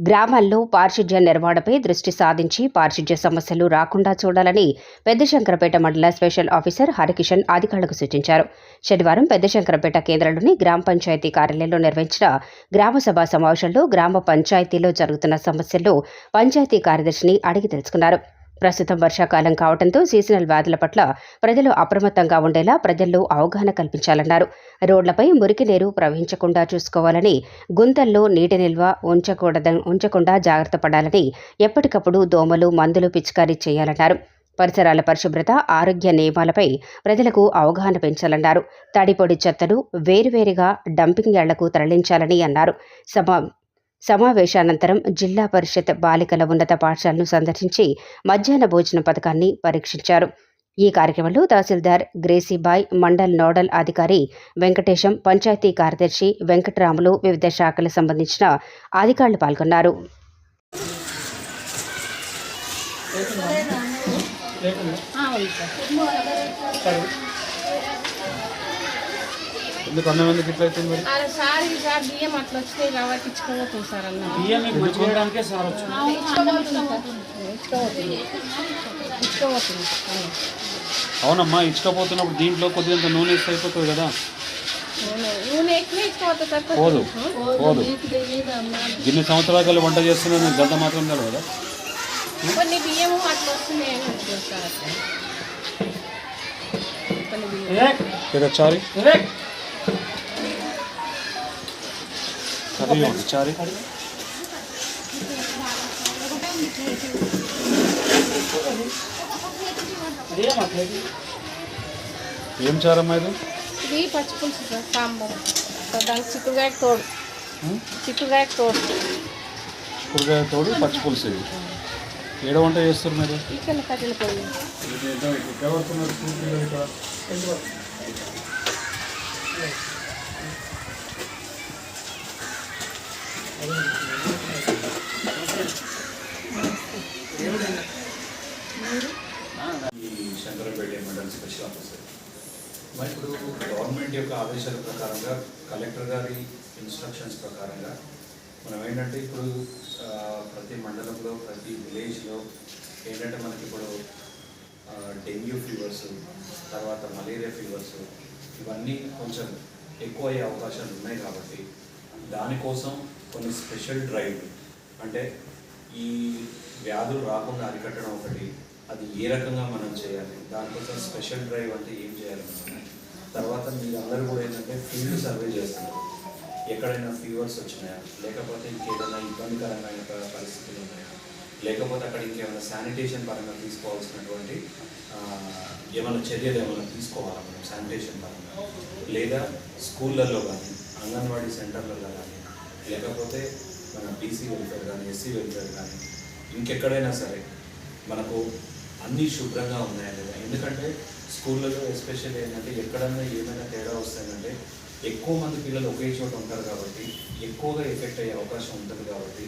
గ్రామాల్లో పారిశుధ్య నిర్వహణపై దృష్టి సాధించి పారిశుధ్య సమస్యలు రాకుండా చూడాలని పెద్దశంకరపేట మండల స్పెషల్ ఆఫీసర్ హరికిషన్ అధికారులకు సూచించారు. శనివారం పెద్దశంకరపేట కేంద్రంలోని గ్రామ పంచాయతీ కార్యాలయంలో నిర్వహించిన గ్రామ సభ సమావేశంలో గ్రామ పంచాయతీలో జరుగుతున్న సమస్యల్లో పంచాయతీ కార్యదర్శిని అడిగి తెలుసుకున్నారు. ప్రస్తుతం వర్షాకాలం కావడంతో సీజనల్ వ్యాధుల పట్ల ప్రజలు అప్రమత్తంగా ఉండేలా ప్రజల్లో అవగాహన కల్పించాలన్నారు. రోడ్లపై మురికి నీరు ప్రవహించకుండా చూసుకోవాలని గుంతల్లో నీటి నిల్వ ఉంచకూడద ఉంచకుండా జాగ్రత్త పడాలని ఎప్పటికప్పుడు దోమలు మందులు పిచికారీ చేయాలన్నారు. పరిసరాల పరిశుభ్రత ఆరోగ్య నియమాలపై ప్రజలకు అవగాహన పెంచాలన్నారు. తడిపొడి చెత్తను వేరువేరుగా డంపింగ్ యార్డులకు తరలించాలని అన్నారు. సమా సమావేశానంతరం జిల్లా పరిషత్ బాలికల ఉన్నత పాఠశాలను సందర్శించి మధ్యాహ్న భోజన పథకాన్ని పరీక్షించారు. ఈ కార్యక్రమంలో తహసీల్దార్ గ్రేసీబాయ్ మండల్ నోడల్ అధికారి వెంకటేశం పంచాయతీ కార్యదర్శి వెంకటరాములు వివిధ శాఖలకు సంబంధించిన అధికారులు పాల్గొన్నారు. ఎందుకు అన్నం ఎందుకు ఇట్లా అవుతుంది మరి? అరే సార్ ఈ సార్ బియ్యం అట్లా వచ్చినాయి కాబట్టి ఇచ్చుకోబోతుంది సార్ అన్న. బియ్యం మీకు మంచి చేయడానికే సార్ వచ్చు ఇచ్చుకోబోతుంది ఇచ్చుకోబోతుంది. అన్న. అవునమ్మా ఇచ్చకపోతున్నప్పుడు దీంట్లో కొద్దిగా నూనె ఇస్తే అయిపోతుంది కదా. నూనె నూనె ఎక్కువ ఇచ్చుకోవద్దు సార్ పోదు పోదు. గిన్ని సంవత్సరాల కల్లా వంట చేస్తున్నా నేను గంట మాత్రం కదా కొన్ని బియ్యము అట్లా వస్తున్నాయి అని అంటున్నారు సార్. అట్లా కొన్ని బియ్యం వివేక్ లేదా చారి. వివేక్ కర్రీ ఉంది చారి అదే మాట్లాడి ఏం చారమ్మా ఇది ఇది పచ్చి పులుసు సార్ సాంబార్ సార్ దానికి చిక్కుడుగాయ తోడు చిక్కుడుగాయ తోడు కూరగాయ తోడు పచ్చి పులుసు ఇది ఏడ వంట చేస్తారు మీరు ఇక్కడ కట్టెల పొయ్యి ఈ శంకరపేట మండల్ స్పెషల్ ఆఫీసర్. మరి ఇప్పుడు గవర్నమెంట్ యొక్క ఆదేశాల ప్రకారంగా కలెక్టర్ గారి ఇన్స్ట్రక్షన్స్ ప్రకారంగా మనం ఏంటంటే ఇప్పుడు ప్రతి మండలంలో ప్రతి విలేజ్లో ఏంటంటే మనకి ఇప్పుడు డెంగ్యూ ఫీవర్స్ తర్వాత మలేరియా ఫీవర్స్ ఇవన్నీ కొంచెం ఎక్కువ అయ్యే అవకాశాలు ఉన్నాయి కాబట్టి దానికోసం కొన్ని స్పెషల్ డ్రైవ్ అంటే ఈ వ్యాధులు రాకుండా అరికట్టడం ఒకటి అది ఏ రకంగా మనం చేయాలి? దానికోసం స్పెషల్ డ్రైవ్ అంటే ఏం చేయాలి తర్వాత మీరందరూ కూడా ఏంటంటే ఫీల్డ్ సర్వే చేస్తున్నారు. ఎక్కడైనా ఫీవర్స్ వచ్చినాయా? లేకపోతే ఇంకేదైనా ఇబ్బందికరమైన పరిస్థితులు ఉన్నాయా? లేకపోతే అక్కడ ఇంకేమైనా శానిటేషన్ పరంగా తీసుకోవాల్సినటువంటి ఏమైనా చర్యలు ఏమైనా తీసుకోవాలా మనం శానిటేషన్ పరంగా? లేదా స్కూళ్ళల్లో కానీ అంగన్వాడీ సెంటర్లలో కానీ లేకపోతే మన బీసీ వెల్ఫేర్ కానీ ఎస్సీ వెల్ఫేర్ కానీ ఇంకెక్కడైనా సరే మనకు అన్నీ శుభ్రంగా ఉన్నాయా లేదా. ఎందుకంటే స్కూళ్ళలో ఎస్పెషల్లీ ఏంటంటే ఎక్కడన్నా ఏమైనా తేడా వస్తాయంటే ఎక్కువ మంది పిల్లలు ఒకే చోట ఉంటారు కాబట్టి ఎక్కువగా ఎఫెక్ట్ అయ్యే అవకాశం ఉంటుంది కాబట్టి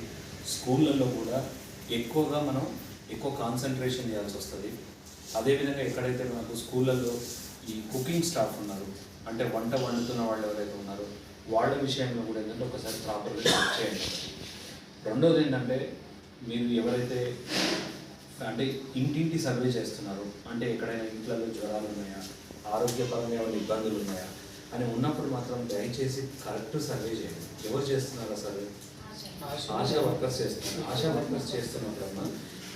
స్కూళ్ళల్లో కూడా ఎక్కువగా మనం ఎక్కువ కాన్సన్ట్రేషన్ చేయాల్సి వస్తుంది. అదేవిధంగా ఎక్కడైతే మనకు స్కూళ్ళల్లో ఈ కుకింగ్ స్టాఫ్ ఉన్నారు అంటే వంట వండుతున్న వాళ్ళు ఎవరైతే ఉన్నారో వాళ్ళ విషయంలో కూడా ఏంటంటే ఒకసారి ప్రాపర్గా చెక్ చేయండి. రెండోది ఏంటంటే మీరు ఎవరైతే అంటే ఇంటింటి సర్వే చేస్తున్నారు అంటే ఎక్కడైనా ఇంట్లలో జ్వరాలు ఉన్నాయా ఆరోగ్యపరంగా ఏమైనా ఇబ్బందులు ఉన్నాయా అని ఉన్నప్పుడు మాత్రం దయచేసి కరెక్ట్ సర్వే చేయండి. ఎవరు చేస్తున్నారు సర్వే? ఆశా వర్కర్స్. చేస్తున్నారు. ఆశా వర్కర్స్ చేస్తున్నప్పుడమ్మా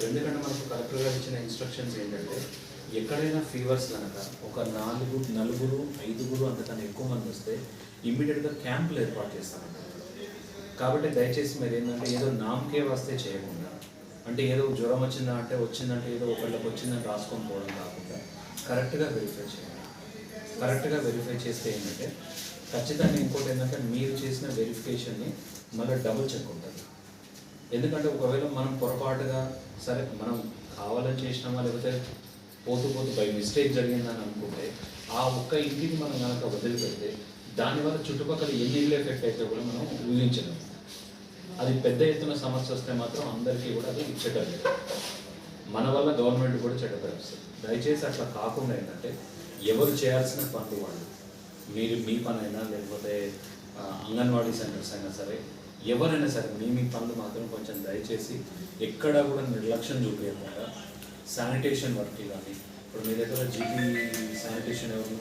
ఎందుకంటే మనకు కలెక్టర్ గారు ఇచ్చిన ఇన్స్ట్రక్షన్స్ ఏంటంటే ఎక్కడైనా ఫీవర్స్ కనుక ఒక నాలుగు నలుగురు ఐదుగురు అంతకన్నా ఎక్కువ మంది వస్తే ఇమ్మీడియట్గా క్యాంపులు ఏర్పాటు చేస్తామంటారు. కాబట్టి దయచేసి మీరు ఏంటంటే ఏదో నామకే వస్తే చేయకుండా అంటే ఏదో జ్వరం వచ్చిందా అంటే వచ్చిందంటే ఏదో ఒకళ్ళకి వచ్చిందని రాసుకొని పోవడం కాకుండా కరెక్ట్గా వెరిఫై చేయండి. కరెక్ట్గా వెరిఫై చేస్తే ఏంటంటే ఖచ్చితంగా ఇంకోటి ఏంటంటే మీరు చేసిన వెరిఫికేషన్ని మళ్ళీ డబుల్ చెక్ ఉంటుంది. ఎందుకంటే ఒకవేళ మనం పొరపాటుగా సరే మనం కావాలని చేసినామా లేకపోతే పోతూ పోతూ బై మిస్టేక్ జరిగిందని అనుకుంటే ఆ ఒక్క ఇంటిని మనం కనుక వదిలిపెడితే దానివల్ల చుట్టుపక్కల ఎన్ని ఇళ్ళు ఎఫెక్ట్ అయితే కూడా మనం ఊహించలేము. అది పెద్ద ఎత్తున సమస్య వస్తే మాత్రం అందరికీ కూడా అది చెడ్డ మన వల్ల గవర్నమెంట్ కూడా చెడ్డ పేరు దయచేసి అట్లా కాకుండా ఏంటంటే ఎవరు చేయాల్సిన పనులు వాళ్ళు. మీరు మీ పని అయినా లేకపోతే అంగన్వాడీ సెంటర్స్ అయినా సరే ఎవరైనా సరే మీ మీ పనులు మాత్రం కొంచెం దయచేసి ఎక్కడా కూడా నిర్లక్ష్యం చూపించకుండా శానిటేషన్ వర్క్ కానీ ఇప్పుడు మీ దగ్గర జీపీ శానిటేషన్ ఎవరు